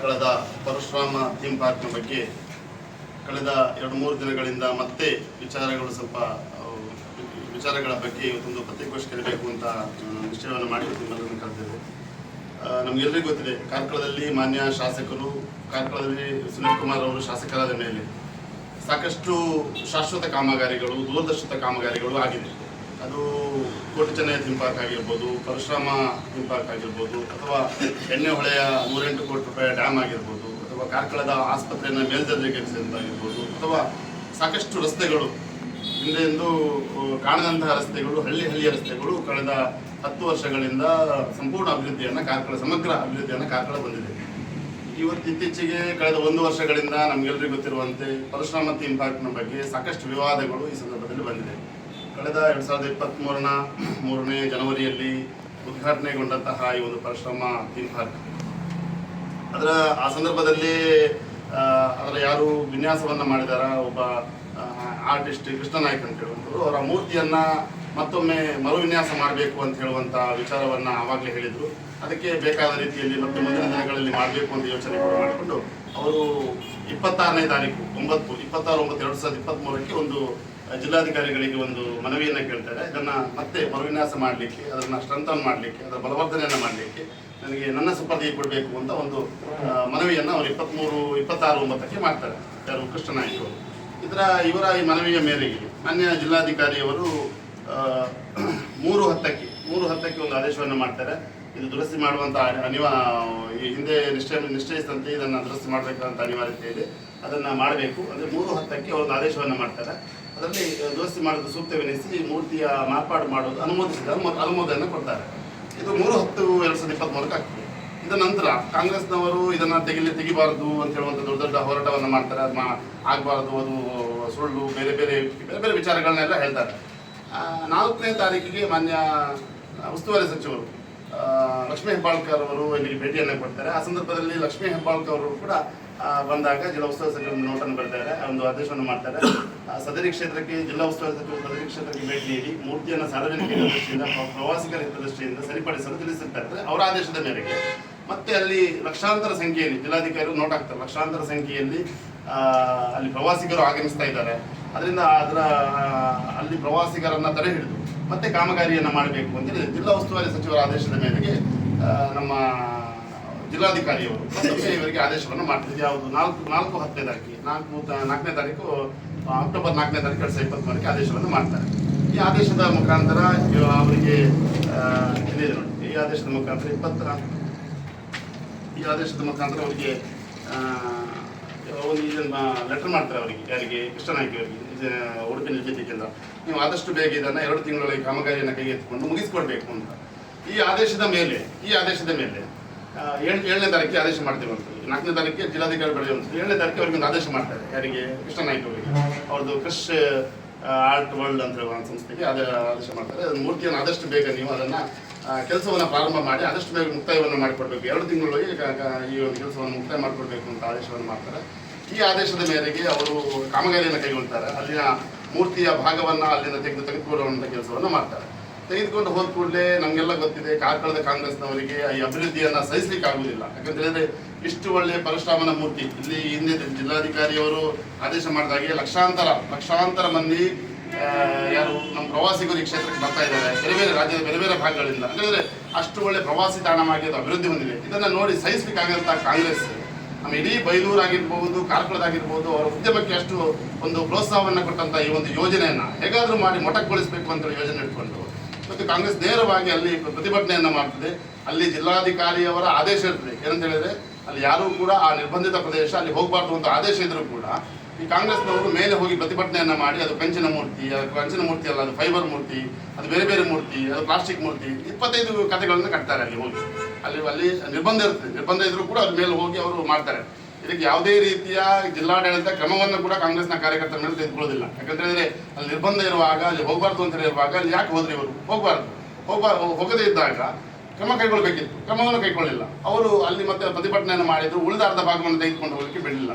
ಕಾರ್ಕಳದ Parashurama theme ಪಾರ್ಕ್ನ ಬಗ್ಗೆ ಕಳೆದ ಎರಡು ಮೂರು ದಿನಗಳಿಂದ ಮತ್ತೆ ವಿಚಾರಗಳು ಸ್ವಲ್ಪ ವಿಚಾರಗಳ ಬಗ್ಗೆ ಇವತ್ತೊಂದು ಪತ್ರಿಕೋಷ್ಠಿ ಇರಬೇಕು ಅಂತ ನಿಶ್ಚಯವನ್ನು ಮಾಡಿ ನಿಮ್ಮೆಲ್ಲರನ್ನು ಕರೆದಿದೆ ನಮ್ಗೆಲ್ಲರಿಗೂ ಗೊತ್ತಿದೆ, ಕಾರ್ಕಳದಲ್ಲಿ ಮಾನ್ಯ ಶಾಸಕರು, ಕಾರ್ಕಳದಲ್ಲಿ ಸುನೀಲ್ ಕುಮಾರ್ ಅವರು ಶಾಸಕರಾದ ಮೇಲೆ ಸಾಕಷ್ಟು ಶಾಶ್ವತ ಕಾಮಗಾರಿಗಳು, ದೂರದರ್ಶಿತ ಕಾಮಗಾರಿಗಳು ಆಗಿದೆ ಅದು ಕೋಟಿ ಚೆನ್ನೈ ಥೀಮ್ ಪಾರ್ಕ್ ಆಗಿರ್ಬೋದು, ಪರಶುರಾಮ ಥೀಮ್ ಪಾರ್ಕ್ ಆಗಿರ್ಬೋದು, ಅಥವಾ ಎಣ್ಣೆ ಹೊಳೆಯ ನೂರೆಂಟು ಕೋಟಿ ರೂಪಾಯಿ ಡ್ಯಾಮ್ ಆಗಿರ್ಬೋದು, ಅಥವಾ ಕಾರ್ಕಳದ ಆಸ್ಪತ್ರೆಯನ್ನು ಮೇಲ್ದರ್ಜೆಗೇರಿಸಿದಂತಾಗಿರ್ಬೋದು ಅಥವಾ ಸಾಕಷ್ಟು ರಸ್ತೆಗಳು ಹಿಂದೆಂದು ಕಾಣದಂತಹ ರಸ್ತೆಗಳು, ಹಳ್ಳಿ ಹಳ್ಳಿಯ ರಸ್ತೆಗಳು ಕಳೆದ ಹತ್ತು ವರ್ಷಗಳಿಂದ ಸಂಪೂರ್ಣ ಅಭಿವೃದ್ಧಿಯನ್ನು ಕಾರ್ಕಳ, ಸಮಗ್ರ ಅಭಿವೃದ್ಧಿಯನ್ನು ಕಾರ್ಕಳ ಬಂದಿದೆ. ಇವತ್ತು ಇತ್ತೀಚೆಗೆ ಕಳೆದ ಒಂದು ವರ್ಷಗಳಿಂದ ನಮಗೆಲ್ಲರಿಗೂ ಗೊತ್ತಿರುವಂತೆ ಪರಶುರಾಮ ಥೀಮ್ ಪಾರ್ಕ್ನ ಬಗ್ಗೆ ಸಾಕಷ್ಟು ವಿವಾದಗಳು ಈ ಸಂದರ್ಭದಲ್ಲಿ ಬಂದಿದೆ. ಕಳೆದ ಎರಡು ಸಾವಿರದ ಇಪ್ಪತ್ತ್ಮೂರನ ಮೂರನೇ ಜನವರಿಯಲ್ಲಿ ಉದ್ಘಾಟನೆಗೊಂಡಂತಹ ಈ ಒಂದು ಪರಿಶ್ರಮ ಥೀಮ್ ಪಾರ್ಕ್ ಅದರ, ಆ ಸಂದರ್ಭದಲ್ಲಿ ಅದರ ಯಾರು ವಿನ್ಯಾಸವನ್ನು ಮಾಡಿದಾರ, ಒಬ್ಬ ಆರ್ಟಿಸ್ಟ್ ಕೃಷ್ಣ ನಾಯ್ಕ್ ಅಂತ ಹೇಳುವಂಥವ್ರು, ಅವರ ಮೂರ್ತಿಯನ್ನ ಮತ್ತೊಮ್ಮೆ ಮರು ವಿನ್ಯಾಸ ಮಾಡಬೇಕು ಅಂತ ಹೇಳುವಂಥ ವಿಚಾರವನ್ನ ಆವಾಗಲೇ ಹೇಳಿದ್ರು. ಅದಕ್ಕೆ ಬೇಕಾದ ರೀತಿಯಲ್ಲಿ ಮತ್ತೆ ಮುಂದಿನ ದಿನಗಳಲ್ಲಿ ಮಾಡಬೇಕು ಅಂತ ಯೋಚನೆ ಕೂಡ ಮಾಡಿಕೊಂಡು, ಅವರು ಇಪ್ಪತ್ತಾರನೇ ತಾರೀಕು, ಒಂಬತ್ತು, ಇಪ್ಪತ್ತಾರು, ಒಂಬತ್ತು, ಎರಡು ಸಾವಿರದ ಇಪ್ಪತ್ತ್ಮೂರಕ್ಕೆ ಒಂದು ಜಿಲ್ಲಾಧಿಕಾರಿಗಳಿಗೆ ಒಂದು ಮನವಿಯನ್ನು ಕೇಳ್ತಾರೆ. ಇದನ್ನ ಮತ್ತೆ ಮರುವಿನ್ಯಾಸ ಮಾಡಲಿಕ್ಕೆ, ಅದನ್ನ ಸ್ಟ್ರೆಂಥನ್ ಮಾಡಲಿಕ್ಕೆ, ಅದರ ಬಲವರ್ಧನೆಯನ್ನು ಮಾಡಲಿಕ್ಕೆ ನನಗೆ ನನ್ನ ಸುಪರ್ದಿಗೆ ಕೊಡಬೇಕು ಅಂತ ಒಂದು ಮನವಿಯನ್ನು ಅವರು ಇಪ್ಪತ್ತ್ಮೂರು ಇಪ್ಪತ್ತಾರು, ಒಂಬತ್ತಕ್ಕೆ ಮಾಡ್ತಾರೆ. ಯಾರು ಕೃಷ್ಣ ನಾಯ್ಕ ಅವರು. ಇದರ, ಇವರ ಈ ಮನವಿಯ ಮೇರೆಗೆ ಮಾನ್ಯ ಜಿಲ್ಲಾಧಿಕಾರಿಯವರು ಮೂರು ಹತ್ತಕ್ಕೆ ಮೂರು ಹತ್ತಕ್ಕೆ ಒಂದು ಆದೇಶವನ್ನು ಮಾಡ್ತಾರೆ. ಇದು ದುರಸ್ತಿ ಅನಿವಾರ್ಯ ಈ ಹಿಂದೆ ನಿಷ್ಠೆ ನಿಶ್ಚಯಿಸಿದಂತೆ ಇದನ್ನು ದುರಸ್ತಿ ಮಾಡಬೇಕಂತ ಅನಿವಾರ್ಯತೆ ಇದೆ. ಅದನ್ನ ಮಾಡಬೇಕು. ಅಂದ್ರೆ ಮೂರು ಹತ್ತಕ್ಕೆ ಒಂದು ಆದೇಶವನ್ನು ಮಾಡ್ತಾರೆ. ಅದರಲ್ಲಿ ದುರಸ್ತಿ ಮಾಡೋದು ಸೂಕ್ತವೆನಿಸಿ ಮೂರ್ತಿಯ ಮಾರ್ಪಾಡು ಮಾಡೋದು ಅನುಮೋದಿಸಿದ ಅನುಮೋದನೆ ಕೊಡ್ತಾರೆ. ಇದು ಮೂರು ಹತ್ತು ಎರಡ್ ಸಾವಿರದ ಇಪ್ಪತ್ತ್ಮೂರಕ್ಕೆ ಆಗ್ತದೆ. ಇದರ ನಂತರ ಕಾಂಗ್ರೆಸ್ನವರು ಇದನ್ನ ತೆಗಿಲಿ ತೆಗಿಬಾರದು ಅಂತ ಹೇಳುವಂಥ ದೊಡ್ಡ ದೊಡ್ಡ ಹೋರಾಟವನ್ನು ಮಾಡ್ತಾರೆ. ಅದು ಆಗ್ಬಾರ್ದು, ಅದು ಸುಳ್ಳು, ಬೇರೆ ಬೇರೆ ಬೇರೆ ಬೇರೆ ವಿಚಾರಗಳನ್ನೆಲ್ಲ ಹೇಳ್ತಾರೆ. ನಾಲ್ಕನೇ ತಾರೀಕಿಗೆ ಮಾನ್ಯ ಉಸ್ತುವಾರಿ ಸಚಿವರು ಲಕ್ಷ್ಮೀ ಹೆಬ್ಬಾಳ್ಕರ್ ಅವರು ಇಲ್ಲಿಗೆ ಭೇಟಿಯನ್ನು ಕೊಡ್ತಾರೆ. ಆ ಸಂದರ್ಭದಲ್ಲಿ ಲಕ್ಷ್ಮೀ ಹೆಬ್ಬಾಳ್ಕರ್ ಅವರು ಕೂಡ ಬಂದಾಗ ಜಿಲ್ಲಾ ಉಸ್ತುವಾರಿ ಸಚಿವರು ನೋಟನ್ನು ಬರ್ತಾರೆ ಒಂದು ಆದೇಶವನ್ನು ಮಾಡ್ತಾರೆ. ಸದರಿ ಕ್ಷೇತ್ರಕ್ಕೆ, ಜಿಲ್ಲಾ ಉಸ್ತುವಾರಿ ಸಚಿವರು ಸದರಿ ಕ್ಷೇತ್ರಕ್ಕೆ ಭೇಟಿ ನೀಡಿ ಮೂರ್ತಿಯನ್ನು ಸಾರ್ವಜನಿಕ ದೃಷ್ಟಿಯಿಂದ ಪ್ರ- ಪ್ರವಾಸಿಗರ ಹಿತದೃಷ್ಟಿಯಿಂದ ಸರಿಪಡಿಸಲು ತಿಳಿಸಿರ್ತಾರೆ. ಅವರ ಆದೇಶದ ಮೇರೆಗೆ. ಮತ್ತೆ ಅಲ್ಲಿ ಲಕ್ಷಾಂತರ ಸಂಖ್ಯೆಯಲ್ಲಿ ಜಿಲ್ಲಾಧಿಕಾರಿಗಳು ನೋಟ್ ಹಾಕ್ತಾರೆ. ಲಕ್ಷಾಂತರ ಸಂಖ್ಯೆಯಲ್ಲಿ ಅಲ್ಲಿ ಪ್ರವಾಸಿಗರು ಆಗಮಿಸ್ತಾ ಇದ್ದಾರೆ. ಅದರಿಂದ ಅದರ ಅಲ್ಲಿ ಪ್ರವಾಸಿಗರನ್ನ ತಡೆ ಹಿಡಿದು ಮತ್ತೆ ಕಾಮಗಾರಿಯನ್ನು ಮಾಡಬೇಕು ಅಂತೇಳಿ ಜಿಲ್ಲಾ ಉಸ್ತುವಾರಿ ಸಚಿವರ ಆದೇಶದ ಮೇರೆಗೆ ನಮ್ಮ ಜಿಲ್ಲಾಧಿಕಾರಿಯವರು ಇವರಿಗೆ ಆದೇಶವನ್ನು ಮಾಡ್ತಿದ್ದೆ ಯಾವುದು? ನಾಲ್ಕು ನಾಲ್ಕು ಹತ್ತನೇ ತಾರೀಕಿಗೆ, ನಾಲ್ಕು ನಾಲ್ಕನೇ ತಾರೀಕು ಅಕ್ಟೋಬರ್ ನಾಲ್ಕನೇ ತಾರೀಕು, ಎರಡು ಸಾವಿರದ ಇಪ್ಪತ್ತ್ಮೂರಕ್ಕೆ ಆದೇಶವನ್ನು ಮಾಡ್ತಾರೆ. ಈ ಆದೇಶದ ಮುಖಾಂತರ ಅವರಿಗೆ ಇಲ್ಲಿದೆ ಈ ಆದೇಶದ ಮುಖಾಂತರ ಇಪ್ಪತ್ತರ, ಈ ಆದೇಶದ ಮುಖಾಂತರ ಅವರಿಗೆ ಒಂದು ಇದನ್ನ ಲೆಟರ್ ಮಾಡ್ತಾರೆ ಅವರಿಗೆ, ಯಾರಿಗೆ ಕೃಷ್ಣ ಅವರಿಗೆ ಉಡುಪಿ ನಿರ್ಮಿತಿ ಕೇಂದ್ರ. ನೀವು ಆದಷ್ಟು ಬೇಗ ಇದನ್ನ ಎರಡು ತಿಂಗಳೊಳಗೆ ಕಾಮಗಾರಿಯನ್ನು ಕೈಗೆತ್ತಿಕೊಂಡು ಮುಗಿಸ್ಕೊಡ್ಬೇಕು ಅಂತ. ಈ ಆದೇಶದ ಮೇಲೆ, ಈ ಆದೇಶದ ಮೇಲೆ ಏಳು ಏಳ್, ಏಳನೇ ತಾರೀಕಿಗೆ ಆದೇಶ ಮಾಡ್ತೀವಿ ಅಂತ. ನಾಲ್ಕನೇ ತಾರೀಕಿಗೆ ಜಿಲ್ಲಾಧಿಕಾರಿ ಬೆಳೆಯುವ ಏಳನೇ ತಾರೀಕಿಗೆ ಅವರಿಗೆ ಒಂದು ಆದೇಶ ಮಾಡ್ತಾರೆ, ಯಾರಿಗೆ, ಕೃಷ್ಣನಾಯ್ಕ ಅವರಿಗೆ. ಅವ್ರದ್ದು ಕ್ರಿಶ್ ಆರ್ಟ್ ವರ್ಲ್ಡ್ ಅಂತ ಹೇಳುವ ಸಂಸ್ಥೆಗೆ ಆದೇಶ ಮಾಡ್ತಾರೆ. ಮೂರ್ತಿಯನ್ನು ಆದಷ್ಟು ಬೇಗ ನೀವು ಅದನ್ನ ಕೆಲಸವನ್ನು ಪ್ರಾರಂಭ ಮಾಡಿ ಆದಷ್ಟು ಬೇಗ ಮುಕ್ತಾಯವನ್ನು ಮಾಡಿಕೊಡ್ಬೇಕು. ಎರಡು ಕ- ಈ ಒಂದು ಕೆಲಸವನ್ನು ಮುಕ್ತಾಯ ಮಾಡಿಕೊಡ್ಬೇಕು ಅಂತ ಆದೇಶವನ್ನು ಮಾಡ್ತಾರೆ. ಈ ಆದೇಶದ ಮೇರೆಗೆ ಅವರು ಕಾಮಗಾರಿಯನ್ನು ಕೈಗೊಳ್ತಾರೆ. ಅಲ್ಲಿನ ಮೂರ್ತಿಯ ಭಾಗವನ್ನು ಅಲ್ಲಿಂದ ತೆಗೆದು ತೆಗೆದುಕೊಳ್ಳುವಂಥ ಕೆಲಸವನ್ನು ಮಾಡ್ತಾರೆ. ತೆಗೆದುಕೊಂಡು ಹೋದ ಕೂಡಲೇ ನಮಗೆಲ್ಲ ಗೊತ್ತಿದೆ, ಕಾರ್ಕಳದ ಕಾಂಗ್ರೆಸ್ನವರಿಗೆ ಈ ಅಭಿವೃದ್ಧಿಯನ್ನು ಸಹಿಸಲಿಕ್ಕೆ ಆಗುವುದಿಲ್ಲ ಯಾಕಂತ ಹೇಳಿದ್ರೆ ಇಷ್ಟು ಒಳ್ಳೆಯ ಪರಶುರಾಮನ ಮೂರ್ತಿ. ಇಲ್ಲಿ ಹಿಂದೆ ಜಿಲ್ಲಾಧಿಕಾರಿಯವರು ಆದೇಶ ಮಾಡಿದಾಗೆ ಲಕ್ಷಾಂತರ ಲಕ್ಷಾಂತರ ಮಂದಿ ಯಾರು ನಮ್ಮ ಪ್ರವಾಸಿಗರು ಈ ಕ್ಷೇತ್ರಕ್ಕೆ ಬರ್ತಾ ಇದ್ದಾರೆ, ಬೇರೆ ಬೇರೆ ರಾಜ್ಯದ ಬೇರೆ ಬೇರೆ ಭಾಗಗಳಿಂದ. ಯಾಕಂದ್ರೆ ಅಷ್ಟು ಒಳ್ಳೆ ಪ್ರವಾಸಿ ತಾಣವಾಗಿ ಅದು ಅಭಿವೃದ್ಧಿ ಹೊಂದಿದೆ. ಇದನ್ನ ನೋಡಿ ಸಹಿಸಲಿಕ್ಕಾಗಂತ ಕಾಂಗ್ರೆಸ್ ನಮ್ಮ ಇಡೀ ಬೈಲೂರಾಗಿರ್ಬೋದು ಕಾರ್ಕಳದಾಗಿರ್ಬೋದು ಅವರ ಉದ್ಯಮಕ್ಕೆ ಅಷ್ಟು ಒಂದು ಪ್ರೋತ್ಸಾಹವನ್ನು ಕೊಟ್ಟಂತ ಈ ಒಂದು ಯೋಜನೆಯನ್ನ ಹೇಗಾದ್ರೂ ಮಾಡಿ ಮೊಟಕ್ಗೊಳಿಸಬೇಕು ಅಂತ ಯೋಜನೆ ಇಟ್ಕೊಂಡು, ಮತ್ತು ಕಾಂಗ್ರೆಸ್ ನೇರವಾಗಿ ಅಲ್ಲಿ ಪ್ರತಿಭಟನೆಯನ್ನ ಮಾಡ್ತದೆ. ಅಲ್ಲಿ ಜಿಲ್ಲಾಧಿಕಾರಿಯವರ ಆದೇಶ ಇರ್ತದೆ. ಏನಂತ ಹೇಳಿದ್ರೆ, ಅಲ್ಲಿ ಯಾರೂ ಕೂಡ ಆ ನಿರ್ಬಂಧಿತ ಪ್ರದೇಶ, ಅಲ್ಲಿ ಹೋಗಬಾರ್ದು ಅಂತ ಆದೇಶ ಇದ್ರೂ ಕೂಡ ಈ ಕಾಂಗ್ರೆಸ್ನವರು ಮೇಲೆ ಹೋಗಿ ಪ್ರತಿಭಟನೆಯನ್ನು ಮಾಡಿ, ಅದು ಕಂಚಿನ ಮೂರ್ತಿ, ಅದು ಕಂಚಿನ ಮೂರ್ತಿ ಅಲ್ಲ, ಅದು ಫೈಬರ್ ಮೂರ್ತಿ, ಅದು ಬೇರೆ ಬೇರೆ ಮೂರ್ತಿ, ಅದು ಪ್ಲಾಸ್ಟಿಕ್ ಮೂರ್ತಿ, ಇಪ್ಪತ್ತೈದು ಕಥೆಗಳನ್ನು ಕಟ್ತಾರೆ ಅಲ್ಲಿ ಹೋಗಿ. ಅಲ್ಲಿ ಅಲ್ಲಿ ನಿರ್ಬಂಧ ಇರ್ತದೆ. ನಿರ್ಬಂಧ ಇದ್ರೂ ಕೂಡ ಅದ್ರ ಮೇಲೆ ಹೋಗಿ ಅವರು ಮಾಡ್ತಾರೆ. ಇದಕ್ಕೆ ಯಾವುದೇ ರೀತಿಯ ಜಿಲ್ಲಾಡಳಿತ ಕ್ರಮವನ್ನು ಕೂಡ ಕಾಂಗ್ರೆಸ್ನ ಕಾರ್ಯಕರ್ತರ ಮೇಲೆ ತೆಗೆದುಕೊಳ್ಳೋದಿಲ್ಲ. ಯಾಕಂತ ಹೇಳಿದ್ರೆ, ಅಲ್ಲಿ ನಿರ್ಬಂಧ ಇರುವಾಗ, ಅಲ್ಲಿ ಹೋಗಬಾರ್ದು ಅಂತ ಇರುವಾಗ ಅಲ್ಲಿ ಯಾಕೆ ಹೋದ್ರೆ ಇವರು? ಹೋಗಬಾರ್ದು. ಹೋಗ್ಬಾರ್ ಹೋಗದೇ ಇದ್ದಾಗ ಕ್ರಮ ಕೈಗೊಳ್ಳಬೇಕಿತ್ತು ಕ್ರಮವನ್ನು ಕೈಗೊಳ್ಳಿಲ್ಲ. ಅವರು ಅಲ್ಲಿ ಮತ್ತೆ ಪ್ರತಿಭಟನೆಯನ್ನು ಮಾಡಿದ್ರು, ಉಳಿದ ಅರ್ಧ ಭಾಗವನ್ನು ತೆಗೆದುಕೊಂಡು ಹೋಗಲಿಕ್ಕೆ ಬಿಡಲಿಲ್ಲ.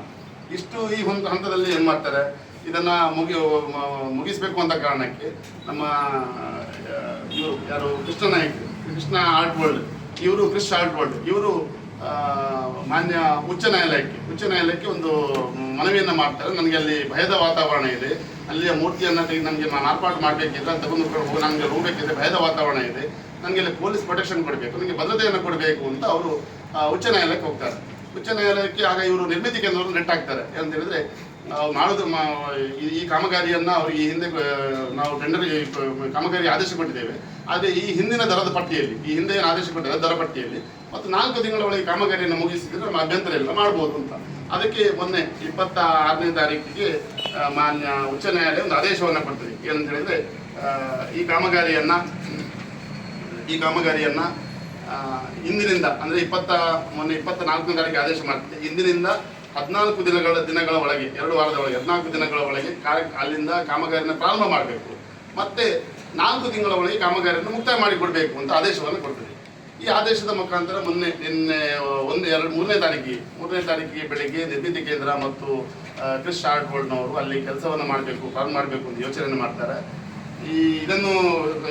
ಇಷ್ಟು ಈ ಒಂದು ಹಂತದಲ್ಲಿ ಏನು ಮಾಡ್ತಾರೆ? ಇದನ್ನ ಮುಗಿ ಮುಗಿಸ್ಬೇಕು ಅಂತ ಕಾರಣಕ್ಕೆ ನಮ್ಮ ಇವರು ಯಾರು ಕೃಷ್ಣ ನಾಯಕ್, ಕೃಷ್ಣ ಆರ್ಟ್ ವರ್ಲ್ಡ್ ಇವರು ಕೃಷ್ಣ ಆರ್ಟ್ ವರ್ಲ್ಡ್ ಇವರು ಮಾನ್ಯ ಉಚ್ಚ ನ್ಯಾಯಾಲಯಕ್ಕೆ ಉಚ್ಚ ನ್ಯಾಯಾಲಯಕ್ಕೆ ಒಂದು ಮನವಿಯನ್ನು ಮಾಡ್ತಾರೆ. ನನಗೆ ಅಲ್ಲಿ ಭಯದ ವಾತಾವರಣ ಇದೆ. ಅಲ್ಲಿಯ ಮೂರ್ತಿಯನ್ನ ತೆಗೆದು ನನಗೆ ಮಾರ್ಪಾಡು ಮಾಡಬೇಕಿದ್ರೆ ಅಂತ ಬಂದು ಹೋಗಿ, ನನಗೆ ಹೋಗಬೇಕಿದ್ರೆ ಭಯದ ವಾತಾವರಣ ಇದೆ. ನನಗೆ ಅಲ್ಲಿ ಪೊಲೀಸ್ ಪ್ರೊಟೆಕ್ಷನ್ ಕೊಡಬೇಕು, ನನಗೆ ಭದ್ರತೆಯನ್ನು ಕೊಡಬೇಕು ಅಂತ ಅವರು ಉಚ್ಚ ನ್ಯಾಯಾಲಯಕ್ಕೆ ಹೋಗ್ತಾರೆ. ಉಚ್ಚ ನ್ಯಾಯಾಲಯಕ್ಕೆ ಆಗ ಇವರು ನಿರ್ಮಿತಿ ಕೇಂದ್ರವನ್ನು ನೆಟ್ಟಾಕ್ತಾರೆ. ಅಂತ ಹೇಳಿದ್ರೆ, ನಾವು ಮಾಡೋದು ಈ- ಕಾಮಗಾರಿಯನ್ನ ಅವ್ರಿಗೆ ಈ ಹಿಂದೆ ನಾವು ಟೆಂಡರ್ ಕಾಮಗಾರಿ ಆದೇಶ ಕೊಟ್ಟಿದ್ದೇವೆ ಆದರೆ ಈ ಹಿಂದಿನ ದರದ ಪಟ್ಟಿಯಲ್ಲಿ, ಈ ಹಿಂದೆ ಏನು ಆದೇಶ ಕೊಟ್ಟಿದ್ದಾರೆ ದರ ಪಟ್ಟಿಯಲ್ಲಿ, ಮತ್ತು ನಾಲ್ಕು ತಿಂಗಳ ಒಳಗೆ ಕಾಮಗಾರಿಯನ್ನು ಮುಗಿಸಿದ್ರೆ ನಮ್ಮ ಅಭ್ಯಂತರ ಇಲ್ಲ ಮಾಡ್ಬೋದು ಅಂತ. ಅದಕ್ಕೆ ಮೊನ್ನೆ ಇಪ್ಪತ್ತ ಆರನೇ ತಾರೀಕಿಗೆ ಮಾನ್ಯ ಉಚ್ಚ ನ್ಯಾಯಾಲಯ ಒಂದು ಆದೇಶವನ್ನು ಕೊಡ್ತದೆ. ಏನಂತ ಹೇಳಿದ್ರೆ ಈ ಕಾಮಗಾರಿಯನ್ನ ಈ ಕಾಮಗಾರಿಯನ್ನ ಇಂದಿನಿಂದ, ಅಂದ್ರೆ ಇಪ್ಪತ್ತ, ಮೊನ್ನೆ ಇಪ್ಪತ್ತ ನಾಲ್ಕನೇ ತಾರೀಕು ಆದೇಶ ಮಾಡ್ತಿದೆ ಇಂದಿನಿಂದ ಹದಿನಾಲ್ಕು ದಿನಗಳ ದಿನಗಳ ಒಳಗೆ, ಎರಡು ವಾರದ ಒಳಗೆ, ಹದಿನಾಲ್ಕು ದಿನಗಳ ಒಳಗೆ ಕಾರ್ಯ, ಅಲ್ಲಿಂದ ಕಾಮಗಾರಿನ ಪ್ರಾರಂಭ ಮಾಡಬೇಕು. ಮತ್ತೆ ನಾಲ್ಕು ತಿಂಗಳ ಒಳಗೆ ಕಾಮಗಾರಿಯನ್ನು ಮುಕ್ತಾಯ ಮಾಡಿಕೊಡ್ಬೇಕು ಅಂತ ಆದೇಶವನ್ನು ಕೊಡ್ತದೆ ಈ ಆದೇಶದ ಮುಖಾಂತರ ಮೊನ್ನೆ, ನಿನ್ನೆ, ಒಂದು, ಎರಡು, ಮೂರನೇ ತಾರೀಕಿಗೆ ಮೂರನೇ ತಾರೀಕಿಗೆ ಬೆಳಿಗ್ಗೆ ನಿರ್ಮಿತಿ ಕೇಂದ್ರ ಮತ್ತು ಕ್ರಿಶ್ ಬೋರ್ಡ್ನವರು ಅಲ್ಲಿ ಕೆಲಸವನ್ನು ಮಾಡಬೇಕು ಪ್ರಾರಂಭ ಮಾಡಬೇಕು ಅಂತ ಯೋಚನೆ ಮಾಡ್ತಾರೆ. ಈ ಇದನ್ನು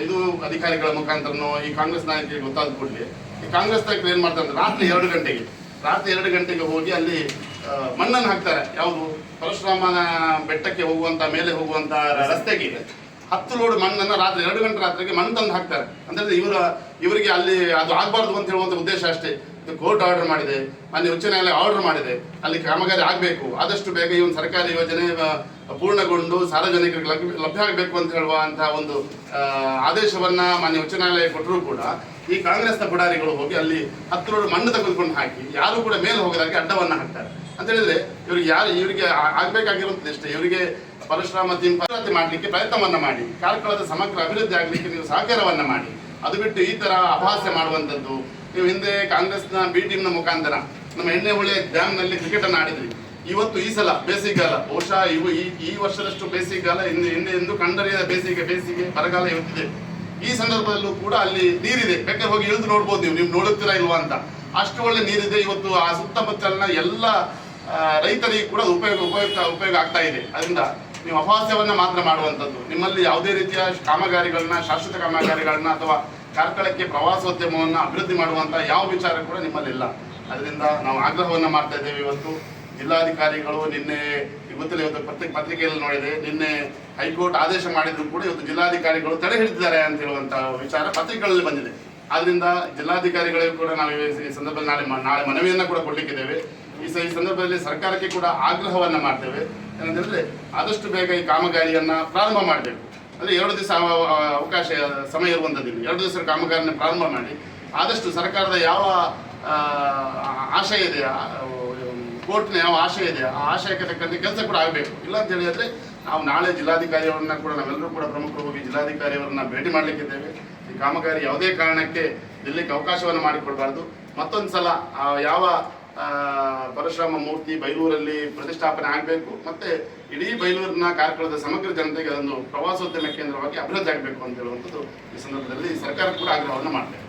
ಇದು ಅಧಿಕಾರಿಗಳ ಮುಖಾಂತರನೋ, ಈ ಕಾಂಗ್ರೆಸ್ ನಾಯಕರಿಗೆ ಗೊತ್ತಾದ ಕೂಡಲೇ, ಈ ಕಾಂಗ್ರೆಸ್ ನಾಯಕರು ಏನ್ ಮಾಡ್ತಾರೆ ರಾತ್ರಿ ಎರಡು ಗಂಟೆಗೆ, ರಾತ್ರಿ ಎರಡು ಗಂಟೆಗೆ ಹೋಗಿ ಅಲ್ಲಿ ಮಣ್ಣನ್ನು ಹಾಕ್ತಾರೆ. ಯಾವುದು? ಪರಶುರಾಮನ ಬೆಟ್ಟಕ್ಕೆ ಹೋಗುವಂತ, ಮೇಲೆ ಹೋಗುವಂತ ರಸ್ತೆಗೆ. ಹತ್ತು ಲೋಡ್ ಮಣ್ಣನ್ನು ರಾತ್ರಿ ಎರಡು ಗಂಟೆ ರಾತ್ರಿಗೆ ಮಣ್ಣು ತಂದು ಹಾಕ್ತಾರೆ. ಅಂದ್ರೆ ಇವರ, ಇವರಿಗೆ ಅಲ್ಲಿ ಅದು ಆಗಬಾರ್ದು ಅಂತ ಹೇಳುವಂತ ಉದ್ದೇಶ ಅಷ್ಟೇ. ಇದು ಕೋರ್ಟ್ ಆರ್ಡರ್ ಮಾಡಿದೆ. ಮಾನ್ಯ ಉಚ್ಚ ನ್ಯಾಯಾಲಯ ಆರ್ಡರ್ ಮಾಡಿದೆ. ಅಲ್ಲಿ ಕಾಮಗಾರಿ ಆಗಬೇಕು. ಆದಷ್ಟು ಬೇಗ ಈ ಒಂದು ಸರ್ಕಾರಿ ಯೋಜನೆ ಪೂರ್ಣಗೊಂಡು ಸಾರ್ವಜನಿಕರಿಗೆ ಲಭ್ಯ ಆಗಬೇಕು ಅಂತ ಹೇಳುವಂತಹ ಒಂದು ಆದೇಶವನ್ನ ಮಾನ್ಯ ಉಚ್ಚ ನ್ಯಾಯಾಲಯ ಕೊಟ್ಟರೂ ಕೂಡ ಈ ಕಾಂಗ್ರೆಸ್ನ ಪುಡಾರಿಗಳು ಹೋಗಿ ಅಲ್ಲಿ ಹತ್ತು ಮಣ್ಣು ತೆಗೆದುಕೊಂಡು ಹಾಕಿ, ಯಾರು ಕೂಡ ಮೇಲೆ ಹೋಗೋದಾಗಿ ಅಡ್ಡವನ್ನು ಹಾಕ್ತಾರೆ. ಅಂತ ಹೇಳಿದ್ರೆ ಇವ್ರಿಗೆ ಯಾರು, ಇವರಿಗೆ ಆಗ್ಬೇಕಾಗಿರುವಂತದ್ದು ಇಷ್ಟೇ ಇವರಿಗೆ ಪರಶುರಾಮ ಅಭಿವೃದ್ಧಿ ಮಾಡಲಿಕ್ಕೆ ಪ್ರಯತ್ನವನ್ನ ಮಾಡಿ, ಕಾರ್ಕಳದ ಸಮಗ್ರ ಅಭಿವೃದ್ಧಿ ಆಗಲಿಕ್ಕೆ ನೀವು ಸಹಕಾರವನ್ನ ಮಾಡಿ. ಅದು ಬಿಟ್ಟು ಈ ತರ ಅಭಾಸ್ಯ ಮಾಡುವಂಥದ್ದು ನೀವು ಹಿಂದೆ ಕಾಂಗ್ರೆಸ್ನ ಬಿ ಟೀಮ್ನ ಮುಖಾಂತರ ನಮ್ಮ ಎಣ್ಣೆ ಹೊಳೆ ಡ್ಯಾಮ್ನಲ್ಲಿ ಕ್ರಿಕೆಟ್ ಅನ್ನು ಆಡಿದ್ರಿ. ಇವತ್ತು ಈ ಸಲ ಬೇಸಿಗೆಗಾಲ, ಬಹುಶಃ ಇವು ಈ ಈ ವರ್ಷದಷ್ಟು ಬೇಸಿಗೆಗಾಲ ಹಿಂದೆ ಹಿಂದೆ ಎಂದು ಕಂಡರಿಯದ ಬೇಸಿಗೆ ಬೇಸಿಗೆ ಬರಗಾಲ ಇವತ್ತಿದೆ. ಈ ಸಂದರ್ಭದಲ್ಲೂ ಕೂಡ ಅಲ್ಲಿ ನೀರಿದೆ. ಬೇಕಾದ್ರೆ ಹೋಗಿ ಇಳಿದು ನೋಡ್ಬೋದು ನೀವು. ನೀವು ನೋಡುತ್ತೀರಾ ಇಲ್ವಾ ಅಂತ. ಅಷ್ಟು ಒಳ್ಳೆ ನೀರಿದೆ. ಇವತ್ತು ಆ ಸುತ್ತಮುತ್ತಲಿನ ಎಲ್ಲ ರೈತರಿಗೆ ಕೂಡ ಉಪಯೋಗ, ಉಪಯುಕ್ತ, ಉಪಯೋಗ ಆಗ್ತಾ ಇದೆ. ಅದರಿಂದ ನೀವು ಅಪಹಾಸ್ಯವನ್ನ ಮಾತ್ರ ಮಾಡುವಂಥದ್ದು. ನಿಮ್ಮಲ್ಲಿ ಯಾವುದೇ ರೀತಿಯ ಕಾಮಗಾರಿಗಳನ್ನ, ಶಾಶ್ವತ ಕಾಮಗಾರಿಗಳನ್ನ ಅಥವಾ ಕಾರ್ಕಳಕ್ಕೆ ಪ್ರವಾಸೋದ್ಯಮವನ್ನ ಅಭಿವೃದ್ಧಿ ಮಾಡುವಂತ ಯಾವ ವಿಚಾರ ಕೂಡ ನಿಮ್ಮಲ್ಲಿ ಇಲ್ಲ. ಅದರಿಂದ ನಾವು ಆಗ್ರಹವನ್ನ ಮಾಡ್ತಾ ಇದ್ದೇವೆ ಇವತ್ತು. ಜಿಲ್ಲಾಧಿಕಾರಿಗಳು ನಿನ್ನೆ ಇವತ್ತಲ್ಲಿ ಇವತ್ತು ಪತ್ರಿಕೆ, ಪತ್ರಿಕೆಯಲ್ಲಿ ನೋಡಿದೆ. ನಿನ್ನೆ ಹೈಕೋರ್ಟ್ ಆದೇಶ ಮಾಡಿದ್ರು ಕೂಡ ಇವತ್ತು ಜಿಲ್ಲಾಧಿಕಾರಿಗಳು ತಡೆ ಹಿಡಿದಿದ್ದಾರೆ ಅಂತ ಹೇಳುವಂತ ವಿಚಾರ ಪತ್ರಿಕೆಗಳಲ್ಲಿ ಬಂದಿದೆ. ಆದ್ರಿಂದ ಜಿಲ್ಲಾಧಿಕಾರಿಗಳಿಗೂ ಕೂಡ ನಾವು ಈ ಸಂದರ್ಭದಲ್ಲಿ ನಾಳೆ ನಾಳೆ ಮನವಿಯನ್ನ ಕೂಡ ಕೊಡ್ಲಿಕ್ಕಿದ್ದೇವೆ. ಈ ಈ ಸಂದರ್ಭದಲ್ಲಿ ಸರ್ಕಾರಕ್ಕೆ ಕೂಡ ಆಗ್ರಹವನ್ನು ಮಾಡ್ತೇವೆ. ಏನಂತಂದ್ರೆ ಆದಷ್ಟು ಬೇಗ ಈ ಕಾಮಗಾರಿಯನ್ನು ಪ್ರಾರಂಭ ಮಾಡಬೇಕು. ಅಂದ್ರೆ ಎರಡು ದಿವಸ ಅವ- ಅವ- ಅವಕಾಶ ಸಮಯ ಇರುವಂಥದ್ದಿಲ್ಲ ಎರಡು ದಿವಸ ಕಾಮಗಾರಿನ ಪ್ರಾರಂಭ ಮಾಡಿ, ಆದಷ್ಟು ಸರ್ಕಾರದ ಯಾವ ಆಶಯ ಇದೆ ಕೋರ್ಟ್ನ ಯಾವ ಆಶಯ ಇದೆ, ಆ ಆಶಯಕ್ಕೆ ತಕ್ಕಂತೆ ಕೆಲಸ ಕೂಡ ಆಗಬೇಕು. ಇಲ್ಲ ಅಂತ ಹೇಳಿದ್ರೆ ನಾವು ನಾಳೆ ಜಿಲ್ಲಾಧಿಕಾರಿಯವರನ್ನ ಕೂಡ, ನಾವೆಲ್ಲರೂ ಕೂಡ ಪ್ರಮುಖರು ಹೋಗಿ ಜಿಲ್ಲಾಧಿಕಾರಿಯವರನ್ನ ಭೇಟಿ ಮಾಡಲಿಕ್ಕಿದ್ದೇವೆ. ಈ ಕಾಮಗಾರಿ ಯಾವುದೇ ಕಾರಣಕ್ಕೆ ನಿಲ್ಲಕ್ಕೆ ಅವಕಾಶವನ್ನು ಮಾಡಿಕೊಡಬಾರ್ದು. ಮತ್ತೊಂದು ಸಲ ಯಾವ ಪರಶುರಾಮ ಮೂರ್ತಿ ಬೈಲೂರಲ್ಲಿ ಪ್ರತಿಷ್ಠಾಪನೆ ಆಗಬೇಕು, ಮತ್ತೆ ಇಡೀ ಬೈಲೂರಿನ ಕಾರ್ಕಳದ ಸಮಗ್ರ ಜನತೆಗೆ ಅದನ್ನು ಪ್ರವಾಸೋದ್ಯಮ ಕೇಂದ್ರವಾಗಿ ಅಭಿವೃದ್ಧಿ ಆಗಬೇಕು ಅಂತ ಹೇಳುವಂಥದ್ದು ಈ ಸಂದರ್ಭದಲ್ಲಿ ಸರ್ಕಾರ ಕೂಡ ಆಗ್ರಹವನ್ನು ಮಾಡ್ತೇವೆ